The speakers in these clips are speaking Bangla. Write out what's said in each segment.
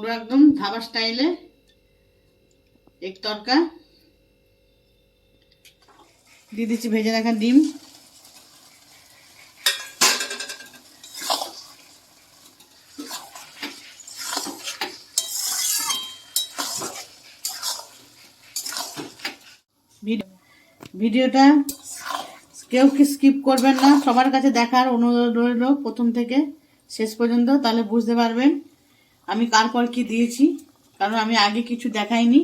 পুরো একদম ধাবা স্টাইলে এক তরকা। দিয়ে দিচ্ছি ভেজে রাখা ডিম। ভিড- ভিডিওটা কেউ কি স্কিপ করবেন না। সবার কাছে দেখার অনুরোধ রইল প্রথম থেকে শেষ পর্যন্ত, তাহলে বুঝতে পারবেন। আমি কার পর কি দিয়েছি? কারণ আমি আগে কিছু দেখাইনি।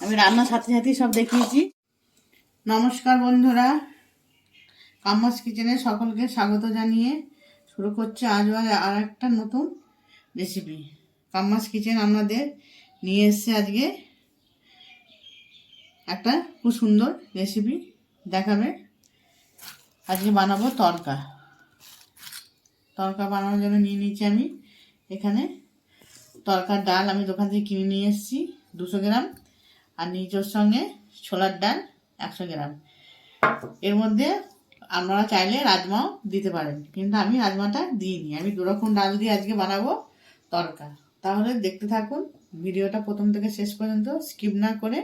আমি রান্নার সাথে সাথেই সব দেখিয়েছি। নমস্কার বন্ধুরা। কামাস কিচেনে সকলকে স্বাগত জানিয়ে শুরু করছে আজ আর একটা নতুন রেসিপি কামাস কিচেন আমাদের নিয়ে এসছে আজকে। একটা খুব সুন্দর রেসিপি দেখাবে। আজকে বানাবো তরকা। তরকা বানানোর জন্য নিয়ে নিচ্ছি আমি এখানে তরকার ডাল আমি দোকান থেকে কিনে নিয়ে এসেছি, দুশো গ্রাম। আর নিচের সঙ্গে ছোলার ডাল একশো গ্রাম। এর মধ্যে আপনারা চাইলে রাজমাও দিতে পারেন, কিন্তু আমি রাজমাটা দিইনি। আমি দুরকম ডাল দিয়ে আজকে বানাবো তরকা। তাহলে দেখতে থাকুন, ভিডিওটা প্রথম থেকে শেষ পর্যন্ত স্কিপ না করে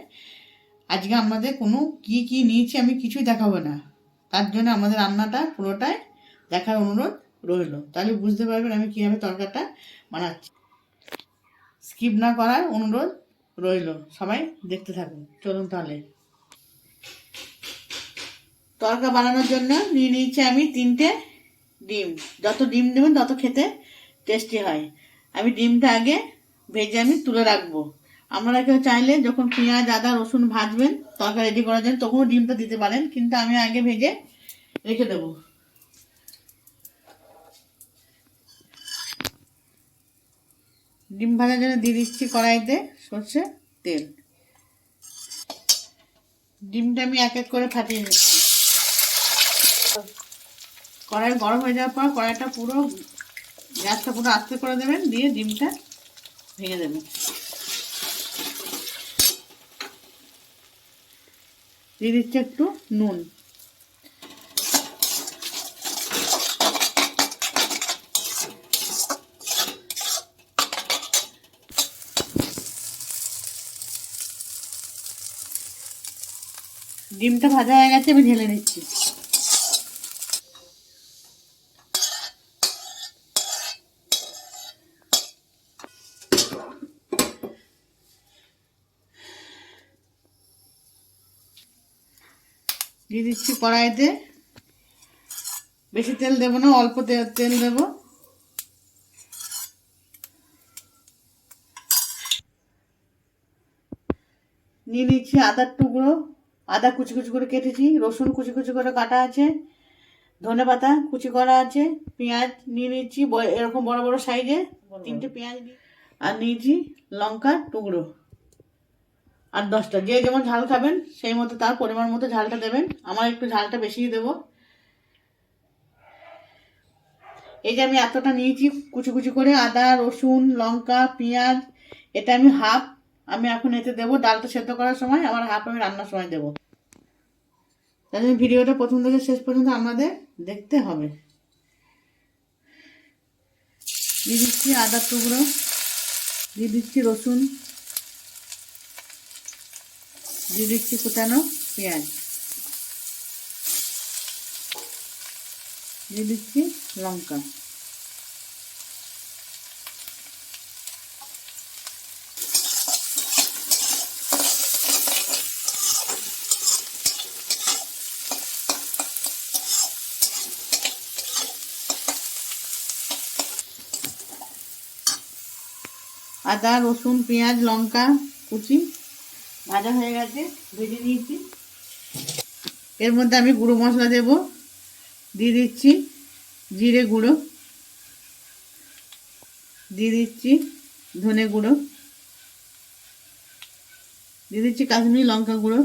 আজকে আমাদের কোনো কি কি নিয়েছি আমি কিছুই দেখাবো না। তার জন্য আমাদের রান্নাটা পুরোটাই দেখার অনুরোধ রইল। তাহলে বুঝতে পারবেন আমি কীভাবে তরকাটা বানাচ্ছি। স্কিপ না করার অনুরোধ রইল। সবাই দেখতে থাকুন। চলুন তাহলে। তরকা বানানোর জন্য নিয়ে নিয়েছি আমি তিনটে ডিম। যত ডিম দেবেন তত খেতে টেস্টি হয়। আমি ডিমটা আগে ভেজে আমি তুলে রাখব। আপনারা কেউ চাইলে যখন পেঁয়াজ, আদা, রসুন ভাজবেন, তরকা রেডি করার জন্য, তখনও ডিমটা দিতে পারেন। কিন্তু আমি আগে ভেজে রেখে দেবো। ডিম ভাজার জন্য দিয়ে দিচ্ছি কড়াইতে সর্ষে তেল। ডিমটা আমি এক এক করে ফাটিয়ে নিচ্ছি। কড়াই গরম হয়ে যাওয়ার পর কড়াইটা পুরো গ্যাসটা পুরো আস্তে করে দেবেন, দিয়ে ডিমটা ভেঙে দেবেন। দিয়ে দিচ্ছি একটু নুন। ডিমটা ভাজা হয়ে গেছে, আমি ঢেলে নিচ্ছি। দিয়ে দিচ্ছি কড়াইতে। বেশি তেল দেবো না, অল্প তেল দেবো। নিয়ে নিচ্ছি আদার টুকরো। আদা কুচি কুচি করে কেটেছি রসুন কুচি কুচি করে কাটা আছে ধনে পাতা কুচি করা আছে পেঁয়াজ নিয়ে নিচ্ছি এরকম বড় বড় সাইজে তিনটে পেঁয়াজ আর নিয়েছি লঙ্কা টুকরো। আর দশটা যে যেমন ঝাল খাবেন সেই মতো তার পরিমাণ মতো ঝালটা দেবেন। আমার একটু ঝালটা বেশিই দেবো। এই যে আমি এতটা নিয়েছি কুচি কুচি করে আদা রসুন লঙ্কা পেঁয়াজ এটা আমি হাফ আমি এখন এতে দেবো, ডালটা সেদ্ধ করার সময় আমার হাফ আমি রান্নার সময় দেবো। তার জন্য ভিডিওটা প্রথম থেকে শেষ পর্যন্ত আমাদের দেখতে হবে। দিয়ে দিচ্ছি আদার টুকরো, দিয়ে দিচ্ছি রসুন, দিয়ে দিচ্ছি কুচানো পেঁয়াজ। দিয়ে দিচ্ছি লঙ্কা। আদা, রসুন, পেঁয়াজ, লঙ্কা, কুচি, ভাজা হয়ে গেছে, ভেজে নিয়েছি। এর মধ্যে আমি গুঁড়ো মশলা দেব। দিয়ে দিচ্ছি জিরে গুঁড়ো। দিয়ে দিচ্ছি ধনে গুঁড়ো। দিয়ে দিচ্ছি কাশ্মীরি লঙ্কা গুঁড়ো।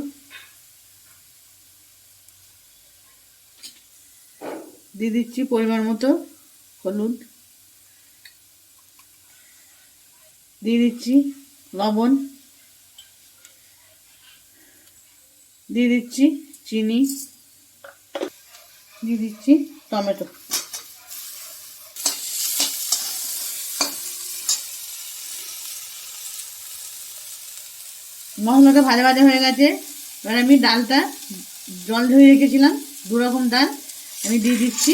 দিয়ে দিচ্ছি পরিমাণ মতো হলুদ। দিয়ে দিচ্ছি লবণ। দিয়ে দিচ্ছি চিনি। দিয়ে দিচ্ছি টমেটো। মশলাটা ভাজা ভাজা হয়ে গেছে। এবার আমি ডালটা জল ধুয়ে রেখেছিলাম দু রকম ডাল। আমি দিয়ে দিচ্ছি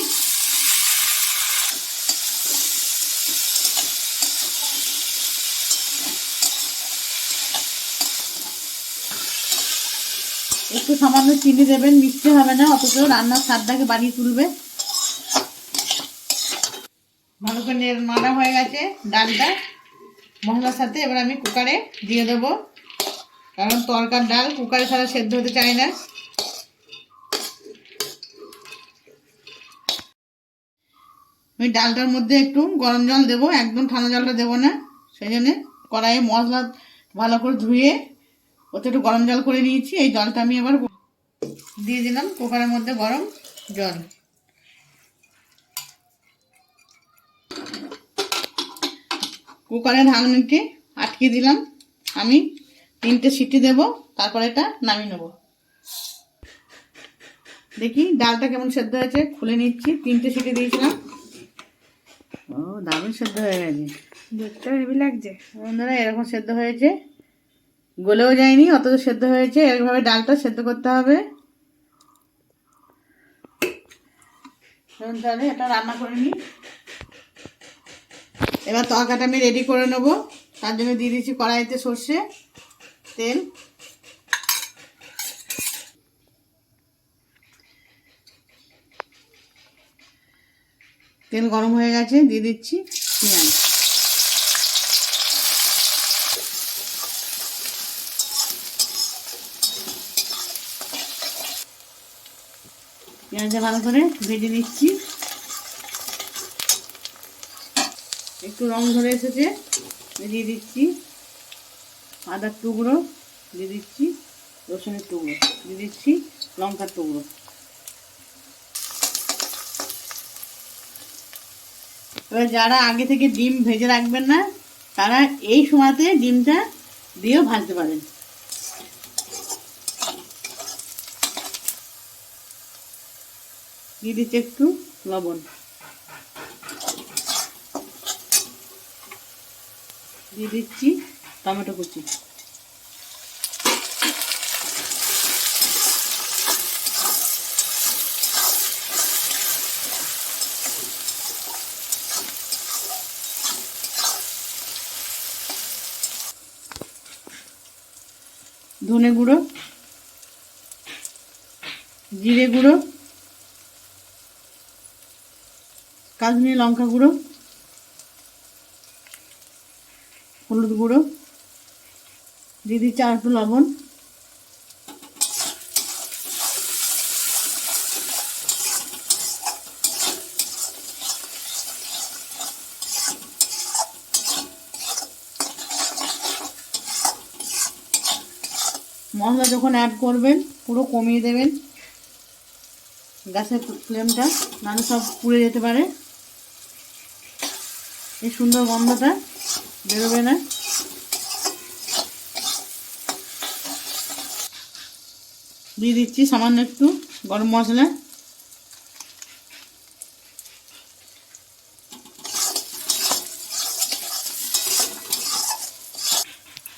সামান্য চিনি দেবেন, মিষ্টি হবে না, অথচ রান্নার স্বাদটাকে বাড়িয়ে তুলবে। ভালো করে নাড়া হয়ে গেছে ডালটা। মশলার সাথে এবার আমি কুকারে দিয়ে দেবো। কারণ তরকার ডাল কুকারে ছাড়া সেদ্ধ হতে চায় না। আমি ডালটার মধ্যে একটু গরম জল দেবো, একদম ঠান্ডা জলটা দেবো না। সেই জন্যে কড়াইয়ে মশলা ভালো করে ধুয়ে ওতে একটু গরম জল করে নিয়েছি। এই জলটা আমি এবার দিয়ে দিলাম কুকারের মধ্যে গরম জল। কুকারের ঢাকনিকে আটকে দিলাম। আমি তিনটে সিটি দেব তারপরে এটা নামিয়ে নেব। দেখি ডালটা কেমন সেদ্ধ হয়েছে খুলে নিচ্ছি। তিনটে সিটি দিয়েছিলাম। ও দারুণ সেদ্ধ হয়ে গেছে। দেখতে হেভি লাগছে। বন্ধুরা এরকম সেদ্ধ হয়েছে। গলেও যায়নি অথচ সেদ্ধ হয়েছে। এরকমভাবে ডালটা সেদ্ধ করতে হবে। তাহলে এটা রান্না করে নিই। এবার তরকাটা আমি রেডি করে নেব। তার জন্য দিয়ে দিচ্ছি কড়াইতে সর্ষে, তেল। তেল গরম হয়ে গেছে, দিয়ে দিচ্ছি পেঁয়াজ পেঁয়াজটা ভালো করে ভেজে নিচ্ছি। একটু রং ধরে এসেছে দিয়ে দিচ্ছি। আদার টুকরো দিয়ে দিচ্ছি, রসুনের টুকরো দিয়ে দিচ্ছি, লঙ্কার টুকরো। এবার যারা আগে থেকে ডিম ভেজে রাখবেন না, তারা এই সময়তে ডিমটা দিয়েও ভাজতে পারেন। দিয়ে দিচ্ছি একটু লবণ। দিয়ে দিচ্ছি টমেটো কুচি। ধনে গুঁড়ো জিরে গুঁড়ো কাশ্মীরি লঙ্কা গুঁড়ো, হলুদ গুঁড়ো, দিয়ে দিচ্ছি আর একটু লবণ। মশলা যখন অ্যাড করবেন, পুরো কমিয়ে দেবেন। গ্যাসের ফ্লেমটা নাহলে সব পুড়ে যেতে পারে। এই সুন্দর গন্ধটা বেরোবে না। দিয়ে দিচ্ছি সামান্য একটু গরম মশলা।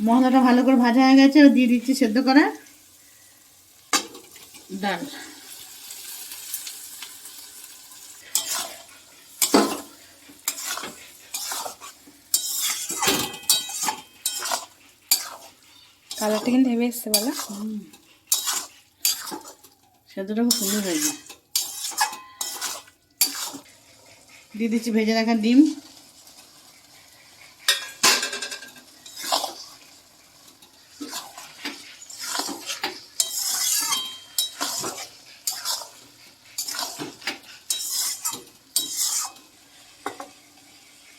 মশলাটা ভালো করে ভাজা হয়ে গেছে, দিয়ে দিচ্ছি সেদ্ধ করা ডাল। কালারটা কিন্তু হেভি এসছে বলো। সেদ্ধটা খুব সুন্দর হয়েছে। দিয়ে দিচ্ছি ভেজে রাখা ডিম।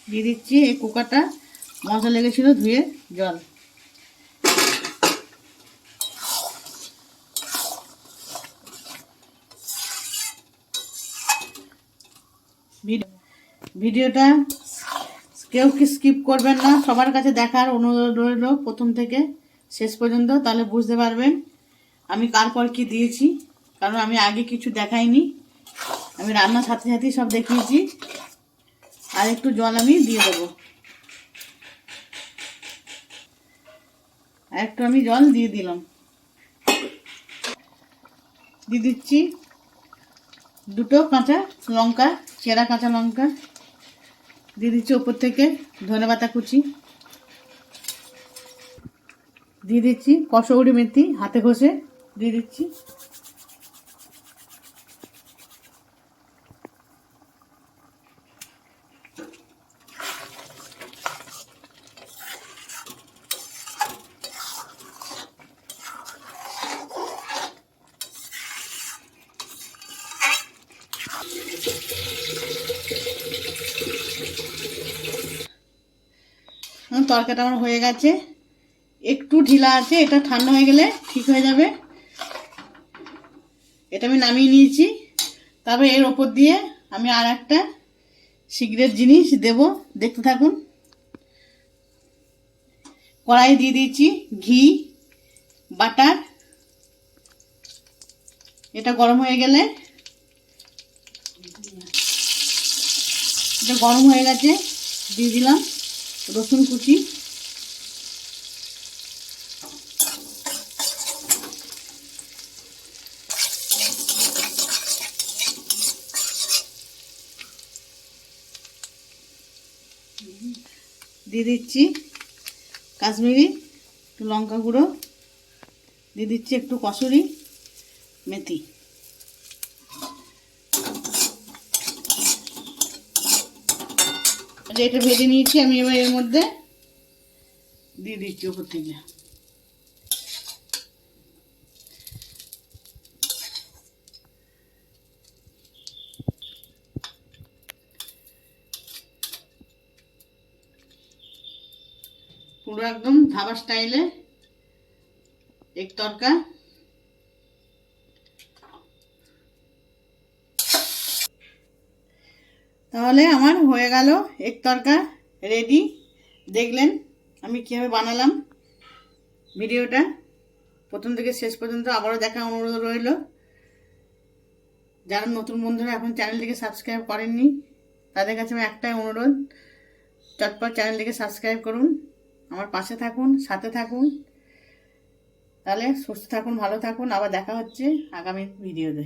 দিয়ে দিচ্ছি এই কুকারটা। মশলা লেগেছিল ধুয়ে জল। ভিডিওটা কেউ কি স্কিপ করবেন না। সবার কাছে দেখার অনুরোধ রইল প্রথম থেকে শেষ পর্যন্ত, তাহলে বুঝতে পারবেন আমি কার পর কি দিয়েছি। কারণ আমি আগে কিছু দেখাইনি। আমি রান্নার সাথে সাথেই সব দেখিয়েছি। আর একটু জল আমি দিয়ে দেবো। আর একটু আমি জল দিয়ে দিলাম। দিয়ে দিচ্ছি। দুটো কাঁচা লঙ্কা, চেরা কাঁচা লঙ্কা। দিয়ে দিচ্ছি ওপর থেকে ধনে পাতা কুচি। দিয়ে দিচ্ছি কষৌড়ি মেথি হাতে ঘষে। দিয়ে দিচ্ছি হুম, তরকারিটা আমার হয়ে গেছে। একটু ঢিলা আছে এটা ঠান্ডা হয়ে গেলে ঠিক হয়ে যাবে। এটা আমি নামিয়ে নিয়েছি। তারপরে এর ওপর দিয়ে আমি আর একটা সিগারেট জিনিস দেব। দেখতে থাকুন। কড়াই দিয়ে দিয়েছি ঘি বাটার। এটা গরম হয়ে গেলে এটা গরম হয়ে গেছে দিয়ে দিলাম। রসুন কুচি। দিয়ে দিচ্ছি কাশ্মীরি একটু লঙ্কা গুঁড়ো। দিয়ে দিচ্ছি একটু কসুরি মেথি। এটা ভেজে নিয়েছি আমি এবার এর মধ্যে দিয়ে দিচ্ছি ওপর থেকে। পুরো একদম ধাবা স্টাইলে এক তরকা। তাহলে আমার হয়ে গেল এক তরকা রেডি দেখলেন আমি কীভাবে বানালাম ভিডিওটা। প্রথম থেকে শেষ পর্যন্ত আবারও দেখা অনুরোধ রইল। যারা নতুন বন্ধুরা এখন চ্যানেলটিকে সাবস্ক্রাইব করেননি, তাদের কাছে আমার একটাই অনুরোধ, চটপট চ্যানেলটিকে সাবস্ক্রাইব করুন, আমার পাশে থাকুন, সাথে থাকুন। তাহলে সুস্থ থাকুন, ভালো থাকুন, আবার দেখা হচ্ছে আগামী ভিডিওতে।